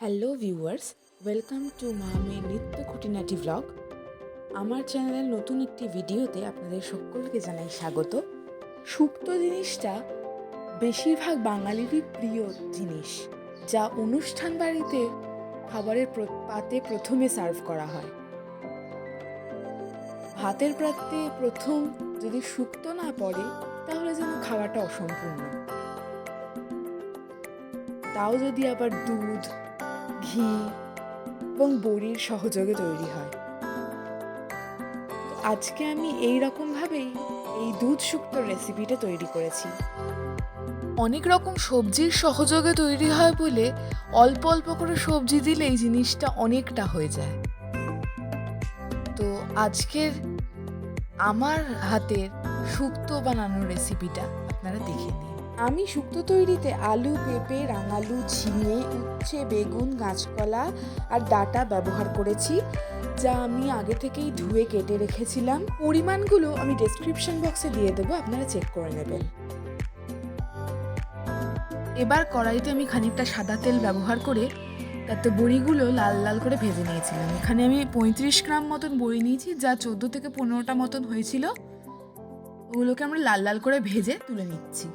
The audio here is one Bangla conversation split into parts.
হ্যালো ভিউয়ার্স, ওয়েলকাম টু মামের নিত্য খুঁটিনাটি ব্লগ আমার চ্যানেলের নতুন একটি ভিডিওতে আপনাদের সকলকে জানাই স্বাগত। শুক্তো জিনিসটা বেশিরভাগ বাঙালিরই প্রিয় জিনিস, যা অনুষ্ঠান বাড়িতে খাবারের পাতে প্রথমে সার্ভ করা হয়। ভাতের পাত্রে প্রথম যদি শুক্তো না পড়ে, তাহলে যেন খাওয়াটা অসম্পূর্ণ। তাও যদি আবার দুধ ঘি এবং বড়ির সহযোগে তৈরি হয়। আজকে আমি এই রকমভাবেই এই দুধ শুক্ত রেসিপিটা তৈরি করেছি। অনেক রকম সবজির সহযোগে তৈরি হয় বলে অল্প অল্প করে সবজি দিলে এই জিনিসটা অনেকটা হয়ে যায়। তো আজকের আমার হাতের শুক্তো বানানোর রেসিপিটা আপনারা দেখে নিন। আমি শুক্তো তৈরিতে আলু, পেঁপে, রাঙালু, ঝিঙে, উচ্ছে, বেগুন কাঁচকলা আর ডাটা ব্যবহার করেছি, যা আমি আগে থেকেই ধুয়ে কেটে রেখেছিলাম। পরিমাণগুলো আমি ডেসক্রিপশন বক্সে দিয়ে দেবো, আপনারা চেক করে নেবেন। এবার কড়াইতে আমি খানিকটা সাদা তেল ব্যবহার করে তাতে বড়িগুলো লাল লাল করে ভেজে নিয়েছিলাম। এখানে আমি পঁয়ত্রিশ গ্রাম মতন বড়ি নিয়েছি, যা চোদ্দ থেকে পনেরোটা মতন হয়েছিল। ওগুলোকে আমরা লাল লাল করে ভেজে তুলে নিচ্ছি।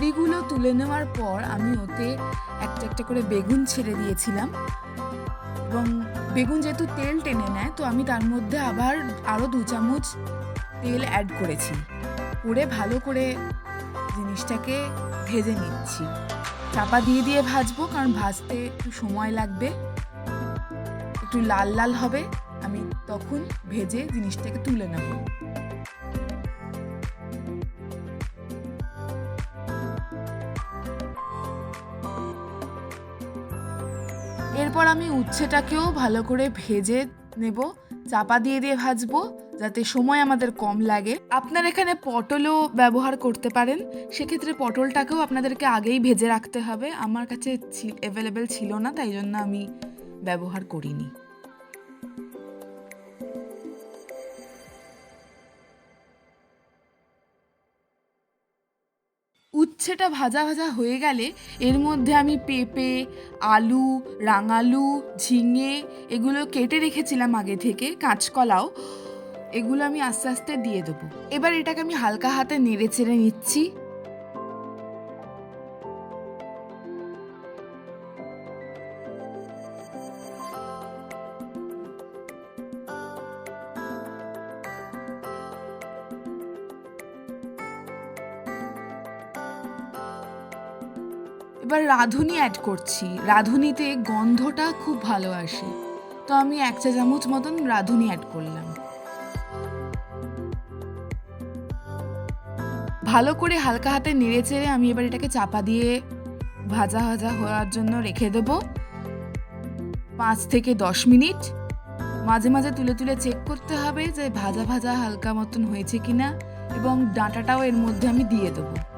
বড়িগুলো তুলে নেওয়ার পর আমি ওতে একটা একটা করে বেগুন ছেড়ে দিয়েছিলাম। এবং বেগুন যেহেতু তেল টেনে নেয়, তো আমি তার মধ্যে আবার আরও দু চামচ তেল অ্যাড করেছি। করে ভালো করে জিনিসটাকে ভেজে নিচ্ছি। চাপা দিয়ে দিয়ে ভাজবো, কারণ ভাজতে একটু সময় লাগবে। একটু লাল লাল হবে, আমি তখন ভেজে জিনিসটাকে তুলে নেব। এরপর আমি উচ্ছেটাকেও ভালো করে ভেজে নেব। চাপা দিয়ে দিয়ে ভাজবো, যাতে সময় আমাদের কম লাগে। আপনার এখানে পটলও ব্যবহার করতে পারেন। সেক্ষেত্রে পটলটাকেও আপনাদেরকে আগেই ভেজে রাখতে হবে। আমার কাছে অ্যাভেলেবেল ছিল না, তাই জন্য আমি ব্যবহার করিনি। উচ্ছেটা ভাজা ভাজা হয়ে গেলে এর মধ্যে আমি পেঁপে, আলু, রাঙালু, ঝিঙে এগুলো কেটে রেখেছিলাম আগে থেকে, কাঁচকলাও। এগুলো আমি আস্তে আস্তে দিয়ে দেবো। এবার এটাকে আমি হালকা হাতে নেড়ে চেড়ে নিচ্ছি। এবার রাঁধুনি অ্যাড করছি। রাঁধুনিতে গন্ধটা খুব ভালো আসে। তো আমি এক চা চামচ মতন রাঁধুনি অ্যাড করলাম। ভালো করে হালকা হাতে নেড়ে চেড়ে আমি এবার এটাকে চাপা দিয়ে ভাজা ভাজা হওয়ার জন্য রেখে দেব। পাঁচ থেকে দশ মিনিট। মাঝে মাঝে তুলে তুলে চেক করতে হবে যে ভাজা ভাজা হালকা মতন হয়েছে কিনা এবং ডাঁটাটাও এর মধ্যে আমি দিয়ে দেবো।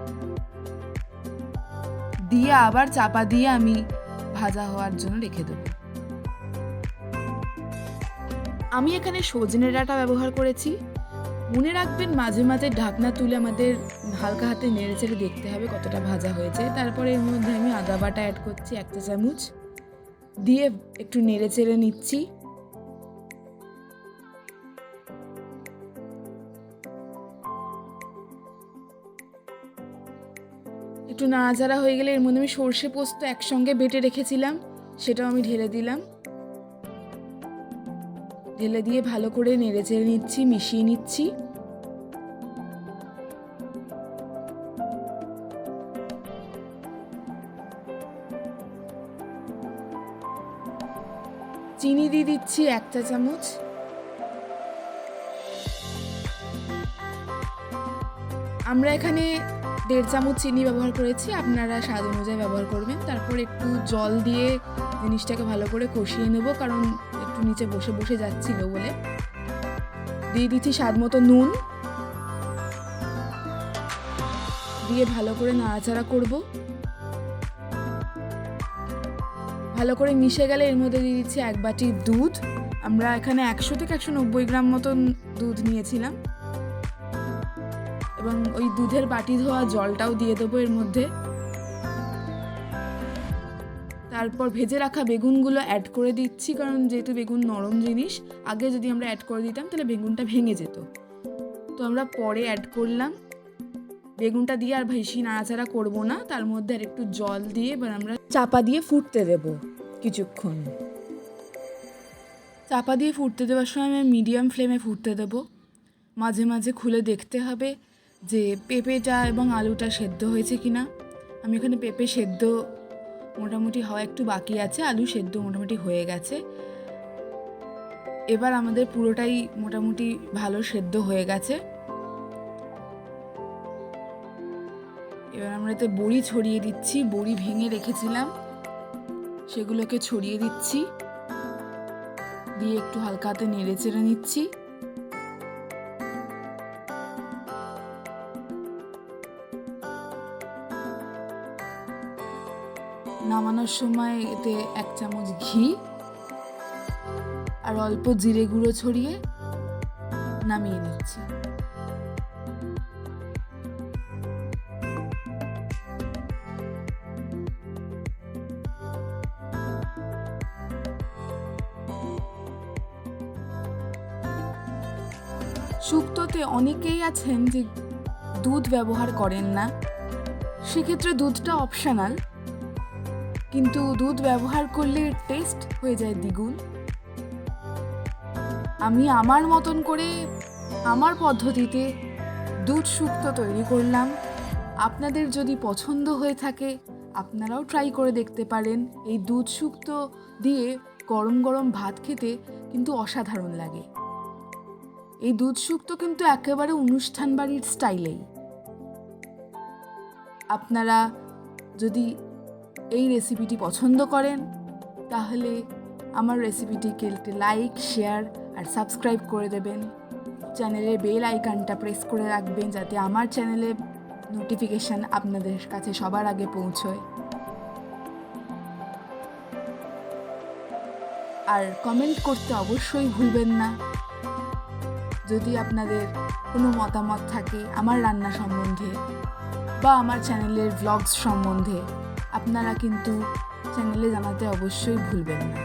দিয়ে আবার চাপা দিয়ে আমি ভাজা হওয়ার জন্য রেখে দেবো। আমি এখানে সজনে ডাঁটা ব্যবহার করেছি। মনে রাখবেন মাঝে মাঝে ঢাকনা তুলে আমাদের হালকা হাতে নেড়ে চেড়ে দেখতে হবে কতটা ভাজা হয়েছে। তারপরে এর মধ্যে আমি আদা বাটা অ্যাড করছি, একটা চামচ। দিয়ে একটু নেড়ে চেড়ে নিচ্ছি। একটু নাড়াচাড়া হয়ে গেলে এর মধ্যে আমি সর্ষে পোস্ত একসঙ্গে বেটে রেখেছিলাম, সেটাও আমি ঢেলে দিলাম। ঢেলে দিয়ে ভালো করে নেড়ে চেড়ে নিচ্ছি, মিশিয়ে নিচ্ছি। চিনি দিয়ে দিচ্ছি এক চা চামচ। আমরা এখানে দেড় চামচ চিনি ব্যবহার করেছি। আপনারা স্বাদ অনুযায়ী ব্যবহার করবেন। তারপর একটু জল দিয়ে জিনিসটাকে ভালো করে কষিয়ে নেব, কারণ একটু নিচে বসে বসে যাচ্ছিল বলে। দিয়ে দিচ্ছি স্বাদ মতো নুন। দিয়ে ভালো করে নাড়াচাড়া করব। ভালো করে মিশে গেলে এর মধ্যে দিয়ে দিচ্ছি এক বাটি দুধ। আমরা এখানে একশো থেকে একশো নব্বই গ্রাম মতন দুধ নিয়েছিলাম। এবং ওই দুধের বাটি ধোয়া জলটাও দিয়ে দেবো এর মধ্যে। তারপর ভেজে রাখা বেগুনগুলো অ্যাড করে দিচ্ছি, কারণ যেহেতু বেগুন নরম জিনিস, আগে যদি আমরা অ্যাড করে দিতাম, তাহলে বেগুনটা ভেঙে যেত। তো আমরা পরে অ্যাড করলাম। বেগুনটা দিয়ে আর বেশি নাড়াচাড়া করব না, তার মধ্যে আর একটু জল দিয়ে এবার আমরা চাপা দিয়ে ফুটতে দেব কিছুক্ষণ। চাপা দিয়ে ফুটতে দেওয়ার সময় আমি মিডিয়াম ফ্লেমে ফুটতে দেবো। মাঝে মাঝে খুলে দেখতে হবে। যে পেঁপেটা এবং আলুটা সেদ্ধ হয়েছে কি না আমি এখানে পেঁপে সেদ্ধ মোটামুটি হওয়া একটু বাকি আছে, আলু সেদ্ধ মোটামুটি হয়ে গেছে। এবার আমাদের পুরোটাই মোটামুটি ভালো সেদ্ধ হয়ে গেছে। এবার আমরা এতে বড়ি ছড়িয়ে দিচ্ছি, বড়ি ভেঙে রেখেছিলাম। সেগুলোকে ছড়িয়ে দিচ্ছি। দিয়ে একটু হালকা হাতে নেড়ে চেড়ে নিচ্ছি। নামানোর সময় এতে এক চামচ ঘি আর অল্প জিরে গুঁড়ো ছড়িয়ে নামিয়ে নিচ্ছি। শুক্তোতে অনেকেই আছেন যে দুধ ব্যবহার করেন না। সেক্ষেত্রে দুধটা অপশনাল কিন্তু দুধ ব্যবহার করলে টেস্ট হয়ে যায় দ্বিগুণ। আমি আমার মতন করে আমার পদ্ধতিতে দুধ শুক্তো তৈরি করলাম। আপনাদের যদি পছন্দ হয়ে থাকে, আপনারাও ট্রাই করে দেখতে পারেন। এই দুধ শুক্তো দিয়ে গরম গরম ভাত খেতে কিন্তু অসাধারণ লাগে। এই দুধ শুক্তো কিন্তু একেবারে অনুষ্ঠান বাড়ির স্টাইলেই আপনারা যদি এই রেসিপিটি পছন্দ করেন, তাহলে আমার রেসিপিটিকে একটি লাইক শেয়ার আর সাবস্ক্রাইব করে দেবেন। চ্যানেলের বেল আইকনটা প্রেস করে রাখবেন যাতে আমার চ্যানেলে নোটিফিকেশান আপনাদের কাছে সবার আগে পৌঁছয়। আর কমেন্ট করতে অবশ্যই ভুলবেন না। যদি আপনাদের কোনো মতামত থাকে আমার রান্না সম্বন্ধে বা আমার চ্যানেলের ভ্লগস সম্বন্ধে আপনারা কিন্তু চ্যানেলে জানাতে অবশ্যই ভুলবেন না।